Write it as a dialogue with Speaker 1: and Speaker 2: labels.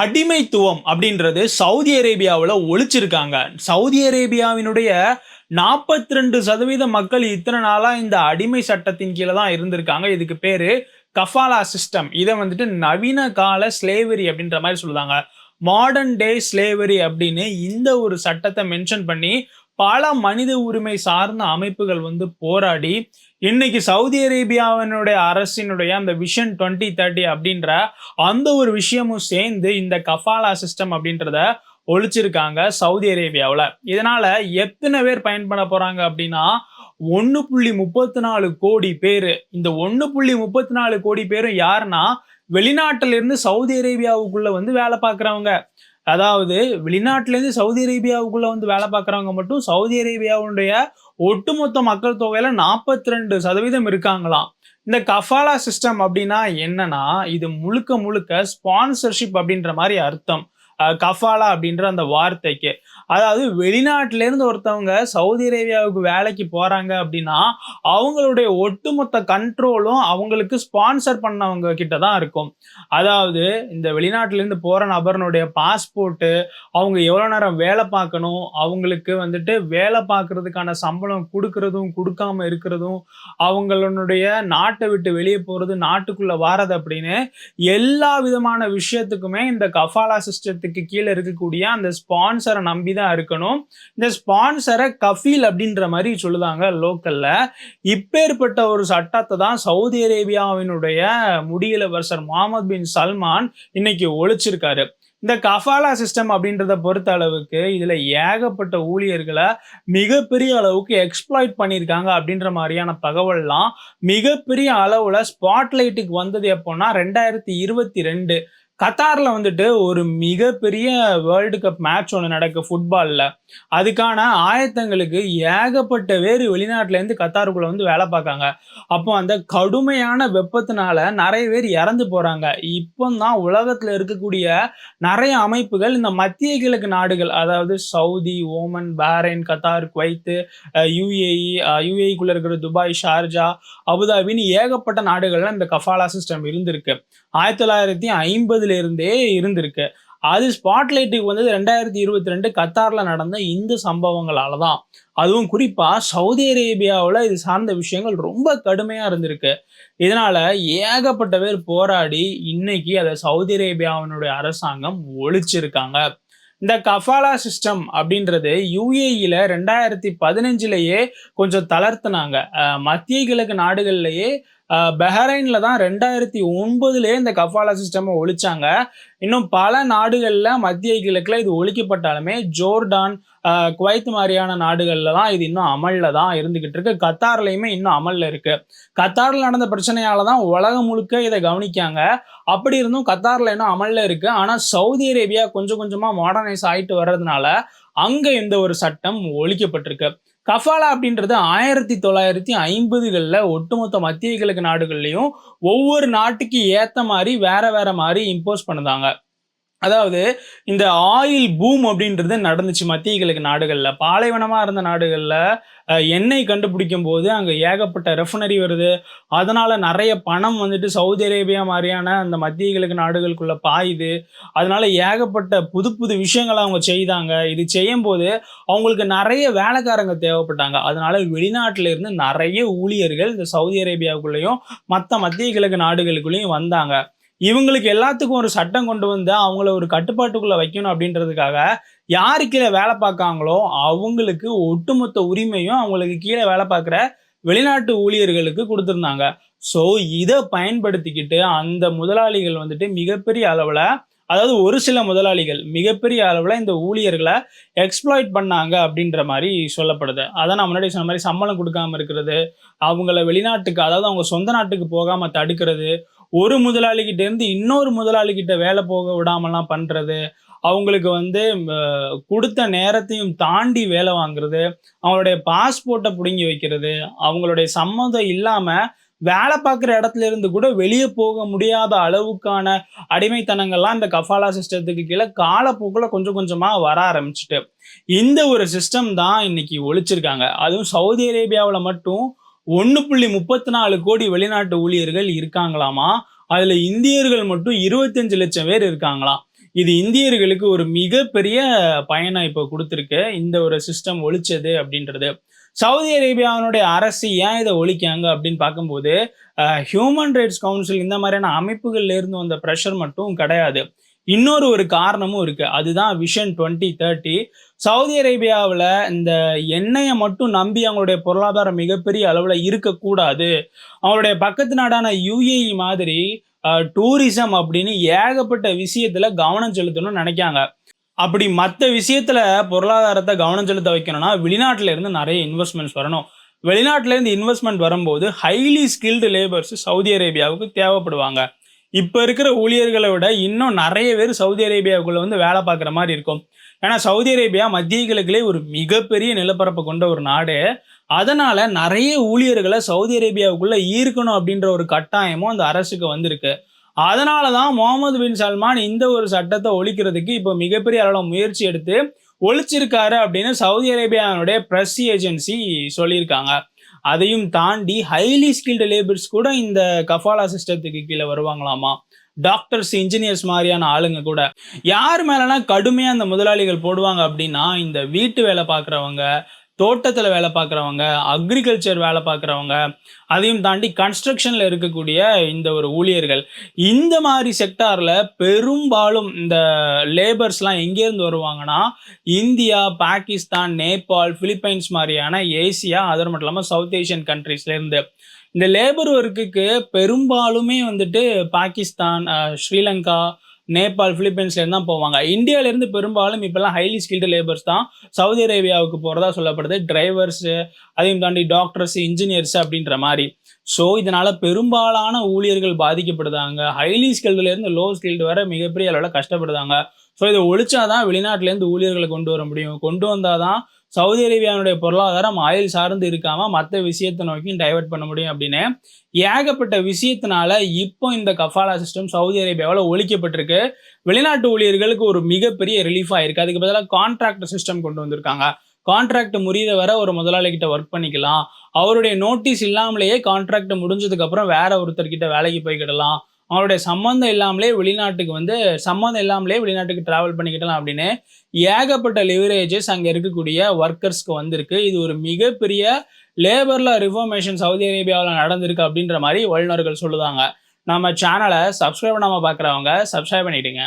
Speaker 1: அடிமைத்துவம் அப்படின்றது சவுதி அரேபியாவில் ஒழிச்சிருக்காங்க. சவுதி அரேபியாவினுடைய நாற்பத்தி ரெண்டு சதவீத மக்கள் இத்தனை நாளாக இந்த அடிமை சட்டத்தின் கீழே தான் இருந்திருக்காங்க. இதுக்கு பேர் கஃபாலா சிஸ்டம். இதை வந்துட்டு நவீன கால ஸ்லேவரி அப்படின்ற மாதிரி சொல்லுவாங்க மாடர்ன் டே ஸ்லேவரி அப்படின்னு இந்த ஒரு சட்டத்தை மென்ஷன் பண்ணி பல மனித உரிமை சார்ந்த அமைப்புகள் வந்து போராடி இன்னைக்கு சவுதி அரேபியாவினுடைய அரசினுடைய அந்த விஷன் டுவெண்ட்டி தேர்ட்டி அப்படின்ற அந்த ஒரு விஷயமும் சேர்ந்து இந்த கஃபாலா சிஸ்டம் அப்படின்றத ஒழிச்சிருக்காங்க சவுதி அரேபியாவில். இதனால எத்தனை பேர் பயன்பட போறாங்க அப்படின்னா ஒன்று புள்ளி முப்பத்தி நாலு கோடி பேர். இந்த ஒன்று புள்ளி முப்பத்தி நாலு கோடி பேரும் யாருன்னா வெளிநாட்டிலிருந்து சவுதி அரேபியாவுக்குள்ள வந்து வேலை பார்க்குறவங்க. அதாவது வெளிநாட்டிலேருந்து சவுதி அரேபியாவுக்குள்ளே வந்து வேலை பார்க்குறவங்க மட்டும் சவுதி அரேபியாவுடைய ஒட்டுமொத்த மக்கள் தொகையில் நாற்பத்தி ரெண்டு சதவீதம் இருக்காங்களாம். இந்த கஃபாலா சிஸ்டம் அப்படின்னா என்னன்னா இது முழுக்க முழுக்க ஸ்பான்சர்ஷிப் அப்படின்ற மாதிரி அர்த்தம். கஃபாலா அப்படின்ற அந்த வார்த்தைக்கு. அதாவது வெளிநாட்டிலேருந்து ஒருத்தவங்க சவுதி அரேபியாவுக்கு வேலைக்கு போகிறாங்க அப்படின்னா அவங்களுடைய ஒட்டுமொத்த கண்ட்ரோலும் அவங்களுக்கு ஸ்பான்சர் பண்ணவங்க கிட்ட தான் இருக்கும். அதாவது இந்த வெளிநாட்டிலேருந்து போகிற நபர்னுடைய பாஸ்போர்ட்டு அவங்க எவ்வளோ நேரம் வேலை பார்க்கணும் அவங்களுக்கு வந்துட்டு வேலை பார்க்குறதுக்கான சம்பளம் கொடுக்கறதும் கொடுக்காம இருக்கிறதும் அவங்களுடைய நாட்டை விட்டு வெளியே போகிறது நாட்டுக்குள்ளே வாரது அப்படின்னு எல்லா விதமான விஷயத்துக்குமே இந்த கஃபாலா சிஸ்டத்துக்கு கீழே இருக்கக்கூடிய அந்த ஸ்பான்சரை நம்பி தான் இருக்கணும். இந்த ஸ்பான்சரை கஃபீல் அப்படின்ற மாதிரி சொல்லுதாங்க லோக்கல்ல. இப்பேற்பட்ட ஒரு சட்டத்தை தான் சவுதி அரேபியாவினுடைய முடியலவரசர் முகமது பின் சல்மான் இன்னைக்கு ஒழிச்சிருக்காரு. இந்த கஃபாலா சிஸ்டம் அப்படின்றத பொறுத்த அளவுக்கு இதில் ஏகப்பட்ட ஊழியர்களை மிகப்பெரிய அளவுக்கு எக்ஸ்ப்ளாய்ட் பண்ணியிருக்காங்க அப்படின்ற மாதிரியான தகவல்லாம் மிகப்பெரிய அளவில் ஸ்பாட்லைட்டுக்கு வந்தது எப்போன்னா ரெண்டாயிரத்தி இருபத்தி ரெண்டு. கத்தாரில் வந்துட்டு ஒரு மிகப்பெரிய வேர்ல்டு கப் மேட்ச் ஒன்று நடக்கு ஃபுட்பாலில் அதுக்கான ஆயத்தங்களுக்கு ஏகப்பட்ட பேர் வெளிநாட்டிலேருந்து கத்தாருக்குள்ளே வந்து வேலை பார்க்காங்க. அப்போ அந்த கடுமையான வெப்பத்தினால நிறைய பேர் இறந்து போகிறாங்க இப்போ தான் உலகத்தில் இருக்கக்கூடிய நிறைய அமைப்புகள் இந்த மத்திய கிழக்கு நாடுகள் அதாவது Saudi Oman Bahrain Qatar Kuwait UAE யுஏஇக்குள்ள இருக்கிற துபாய் ஷார்ஜா அபுதாபின்னு ஏகப்பட்ட நாடுகளில் இந்த கஃபாலா சிஸ்டம் இருந்திருக்கு. ஆயிரத்தி தொள்ளாயிரத்தி ஐம்பதுல இருந்தே இருந்திருக்கு. அது ஸ்பாட்லைட்டுக்கு வந்தது ரெண்டாயிரத்தி இருபத்தி ரெண்டு கத்தார்ல நடந்த இந்த சம்பவங்களால தான் அதுவும் குறிப்பா சவுதி அரேபியாவில் இது சார்ந்த விஷயங்கள் ரொம்ப கடுமையா இருந்திருக்கு. இதனால ஏகப்பட்ட பேர் போராடி இன்னைக்கு அதை சவுதி அரேபியாவினுடைய அரசாங்கம் ஒழிச்சிருக்காங்க. இந்த கஃபாலா சிஸ்டம் அப்படின்றது யுஏஇல ரெண்டாயிரத்தி பதினஞ்சுலயே கொஞ்சம் தளர்த்துனாங்க. அஹ் மத்திய கிழக்கு நாடுகள்லயே பஹ்ரைனில் தான் ரெண்டாயிரத்தி ஒன்பதுலேயே இந்த கஃபாலா சிஸ்டமை ஒழிச்சாங்க. இன்னும் பல நாடுகளில் மத்திய கிழக்கில் இது ஒழிக்கப்பட்டாலுமே ஜோர்டான் குவைத் மாதிரியான நாடுகளில் தான் இது இன்னும் அமல்ல தான் இருந்துக்கிட்டு இருக்கு. கத்தார்லையுமே இன்னும் அமலில் இருக்கு. கத்தாரில் நடந்த பிரச்சனையால தான் உலகம் முழுக்க இதை கவனிக்காங்க அப்படி இருந்தும் கத்தாரில் இன்னும் அமலில் இருக்கு. ஆனால் சவுதி அரேபியா கொஞ்சம் கொஞ்சமாக மாடர்னைஸ் ஆகிட்டு வர்றதுனால அங்கே இந்த ஒரு சட்டம் ஒழிக்கப்பட்டிருக்கு. கஃபாலா அப்படின்றது ஆயிரத்தி தொள்ளாயிரத்தி ஐம்பதுகளில் ஒட்டுமொத்த மத்திய கிழக்கு நாடுகள்லையும் ஒவ்வொரு நாட்டுக்கு ஏற்ற மாதிரி வேற வேற மாதிரி இம்போஸ் பண்ணுதாங்க. அதாவது இந்த ஆயில் பூம் அப்படின்றது நடந்துச்சு மத்திய கிழக்கு நாடுகளில். பாலைவனமாக இருந்த நாடுகளில் எண்ணெய் கண்டுபிடிக்கும் போது அங்கே ஏகப்பட்ட ரெஃபினரி வருது. அதனால் நிறைய பணம் வந்துட்டு சவுதி அரேபியா மாதிரியான அந்த மத்திய கிழக்கு நாடுகளுக்குள்ளே பாயுது. அதனால் ஏகப்பட்ட புது புது விஷயங்களை அவங்க செய்தாங்க. இது செய்யும் போது அவங்களுக்கு நிறைய வேலைக்காரங்க தேவைப்பட்டாங்க. அதனால் வெளிநாட்டில இருந்து நிறைய ஊழியர்கள் இந்த சவுதி அரேபியாவுக்குள்ளேயும் மற்ற மத்திய கிழக்கு நாடுகளுக்குள்ளேயும் வந்தாங்க. இவங்களுக்கு எல்லாத்துக்கும் ஒரு சட்டம் கொண்டு வந்து அவங்கள ஒரு கட்டுப்பாட்டுக்குள்ளே வைக்கணும் அப்படின்றதுக்காக யாரு கீழே வேலை பார்க்காங்களோ அவங்களுக்கு ஒட்டுமொத்த உரிமையும் அவங்களுக்கு கீழே வேலை பார்க்குற வெளிநாட்டு ஊழியர்களுக்கு கொடுத்துருந்தாங்க. ஸோ இதை பயன்படுத்திக்கிட்டு அந்த முதலாளிகள் வந்துட்டு மிகப்பெரிய அளவில் அதாவது ஒரு சில முதலாளிகள் மிகப்பெரிய அளவில் இந்த ஊழியர்களை எக்ஸ்ப்ளாய்ட் பண்ணாங்க அப்படின்ற மாதிரி சொல்லப்படுது. அதான் நான் முன்னாடி சொன்ன மாதிரி சம்பளம் கொடுக்காம இருக்கிறது அவங்கள வெளிநாட்டுக்கு அதாவது அவங்க சொந்த நாட்டுக்கு போகாமல் தடுக்கிறது ஒரு முதலாளிகிட்ட இருந்து இன்னொரு முதலாளிகிட்ட வேலை போக விடாமலாம் பண்ணுறது அவங்களுக்கு வந்து கொடுத்த நேரத்தையும் தாண்டி வேலை வாங்குறது அவங்களுடைய பாஸ்போர்ட்டை பிடுங்கி வைக்கிறது அவங்களுடைய சம்மதம் இல்லாமல் வேலை பார்க்குற இடத்துல இருந்து கூட வெளியே போக முடியாத அளவுக்கான அடிமைத்தனங்கள்லாம் இந்த கஃபாலா சிஸ்டத்துக்கு கீழே காலப்போக்கில் கொஞ்சம் கொஞ்சமாக வர ஆரம்பிச்சிட்டு. இந்த ஒரு சிஸ்டம் தான் இன்னைக்கு ஒழிச்சிருக்காங்க. அதுவும் சவுதி அரேபியாவில் மட்டும் ஒன்று புள்ளி முப்பத்தி நாலு கோடி வெளிநாட்டு ஊழியர்கள் இருக்காங்களாமா? அதில் இந்தியர்கள் மட்டும் இருபத்தஞ்சு லட்சம் பேர் இருக்காங்களாம் இது இந்தியர்களுக்கு ஒரு மிகப்பெரிய பயனை இப்போ கொடுத்துருக்கு. இந்த ஒரு சிஸ்டம் ஒழிச்சது அப்படின்றது. சவுதி அரேபியாவினுடைய அரசு ஏன் இதை ஒழிக்காங்க அப்படின்னு பார்க்கும்போது ஹியூமன் ரைட்ஸ் கவுன்சில் இந்த மாதிரியான அமைப்புகள்ல இருந்து வந்த ப்ரெஷர் மட்டும் கிடையாது. இன்னொரு ஒரு காரணமும் இருக்கு. அதுதான் விஷன் டுவெண்ட்டி தேர்ட்டி சவுதி அரேபியாவில் இந்த எண்ணெயை மட்டும் நம்பி அவங்களுடைய பொருளாதாரம் மிகப்பெரிய அளவில் இருக்கக்கூடாது. அவங்களுடைய பக்கத்து நாடான யுஏஇ மாதிரி டூரிசம் அப்படின்னு ஏகப்பட்ட விஷயத்தில் கவனம் செலுத்தணும்னு நினைக்காங்க அப்படி மற்ற விஷயத்தில் பொருளாதாரத்தை கவனம் செலுத்த வைக்கணும்னா வெளிநாட்டிலேருந்து நிறைய இன்வெஸ்ட்மெண்ட்ஸ் வரணும். வெளிநாட்டிலேருந்து இன்வெஸ்ட்மெண்ட் வரும்போது ஹைலி ஸ்கில்டு லேபர்ஸ் சவுதி அரேபியாவுக்கு தேவைப்படுவாங்க. இப்போ இருக்கிற ஊழியர்களை விட இன்னும் நிறைய பேர் சவுதி அரேபியாவுக்குள்ளே வந்து வேலை பார்க்குற மாதிரி இருக்கும். ஏன்னா சவுதி அரேபியா மத்திய கிழக்குலே ஒரு மிகப்பெரிய நிலப்பரப்பை கொண்ட ஒரு நாடு. அதனால் நிறைய ஊழியர்களை சவுதி அரேபியாவுக்குள்ளே ஈர்க்கணும் அப்படின்ற ஒரு கட்டாயமும் அந்த அரசுக்கு வந்திருக்கு. அதனால தான் முகமது பின் சல்மான் இந்த ஒரு சட்டத்தை ஒழிக்கிறதுக்கு இப்போ மிகப்பெரிய அளவில் முயற்சி எடுத்து ஒழிச்சிருக்காரு அப்படின்னு சவுதி அரேபியாவுடைய பிரஸ் ஏஜென்சி சொல்லியிருக்காங்க. அதையும் தாண்டி ஹைலி ஸ்கில்டு லேபர்ஸ் கூட இந்த கஃபாலா சிஸ்டத்துக்கு கீழே வருவாங்களாமா? டாக்டர்ஸ் இன்ஜினியர்ஸ் மாதிரியான ஆளுங்க கூட. யார் மேலனா கடுமையாக அந்த முதலாளிகள் போடுவாங்க அப்படின்னா இந்த வீட்டு வேலை பார்க்குறவங்க தோட்டத்தில் வேலை பார்க்குறவங்க அக்ரிகல்ச்சர் வேலை பார்க்குறவங்க அதையும் தாண்டி கன்ஸ்ட்ரக்ஷனில் இருக்கக்கூடிய இந்த ஒரு ஊழியர்கள் இந்த மாதிரி செக்டாரில் பெரும்பாலும் இந்த லேபர்ஸ்லாம் எங்கேருந்து வருவாங்கன்னா இந்தியா பாகிஸ்தான் நேபாள் பிலிப்பைன்ஸ் மாதிரியான ஏசியா அது மட்டும் இல்லாமல் சவுத் ஏஷியன் கண்ட்ரீஸ்லேருந்து இந்த லேபர் ஒர்க்குக்கு பெரும்பாலுமே வந்துட்டு பாகிஸ்தான் ஸ்ரீலங்கா நேபாள் பிலிப்பைன்ஸ்லேருந்து தான் போவாங்க. இந்தியாவிலேருந்து பெரும்பாலும் இப்போல்லாம் ஹைலி ஸ்கில்டு லேபர்ஸ் தான். சவுதி அரேபியாவுக்கு போகிறதா சொல்லப்படுது. டிரைவர்ஸு அதையும் தாண்டி டாக்டர்ஸ் இன்ஜினியர்ஸ் அப்படின்ற மாதிரி. ஸோ இதனால் பெரும்பாலான ஊழியர்கள் பாதிக்கப்படுதாங்க. ஹைலி ஸ்கில்டுலேருந்து லோ ஸ்கில்டு வர மிகப்பெரிய அளவில் கஷ்டப்படுதாங்க. ஸோ இதை ஒழிச்சாதான் வெளிநாட்டிலேருந்து ஊழியர்களை கொண்டு வர முடியும். கொண்டு வந்தால் தான் சவுதி அரேபியாவுடைய பொருளாதாரம் ஆயில் சார்ந்து இருக்காமல் மற்ற விஷயத்தை நோக்கி டைவர்ட் பண்ண முடியும் அப்படின்னு. ஏகப்பட்ட விஷயத்தினால இப்போ இந்த கஃபாலா சிஸ்டம் சவுதி அரேபியாவில் ஒழிக்கப்பட்டிருக்கு. வெளிநாட்டு ஊழியர்களுக்கு ஒரு மிகப்பெரிய ரிலீஃப் ஆயிருக்கு. அதுக்கு பதிலாக கான்ட்ராக்ட் சிஸ்டம் கொண்டு வந்திருக்காங்க. கான்ட்ராக்ட் முறியத வரை ஒரு முதலாளிகிட்ட ஒர்க் பண்ணிக்கலாம். அவருடைய நோட்டீஸ் இல்லாமலேயே கான்ட்ராக்ட் முடிஞ்சதுக்கப்புறம் வேற ஒருத்தர்கிட்ட வேலைக்கு போய்க்கிடலாம். அவருடைய சம்மந்தம் இல்லாமலே வெளிநாட்டுக்கு வந்து சம்மந்தம் இல்லாமலே வெளிநாட்டுக்கு டிராவல் பண்ணிக்கிட்டலாம் அப்படின்னு ஏகப்பட்ட லிவரேஜஸ் அங்கே இருக்கக்கூடிய ஒர்க்கர்ஸ்க்கு வந்திருக்கு. இது ஒரு மிகப்பெரிய லேபரில் ரிஃபர்மேஷன் சவுதி அரேபியாவில் நடந்திருக்கு அப்படின்ற மாதிரி வல்லுநர்கள் சொல்லுதாங்க. நம்ம சேனலை சப்ஸ்கிரைப் பண்ணாமல் பார்க்குறவங்க சப்ஸ்கிரைப் பண்ணிடுங்க.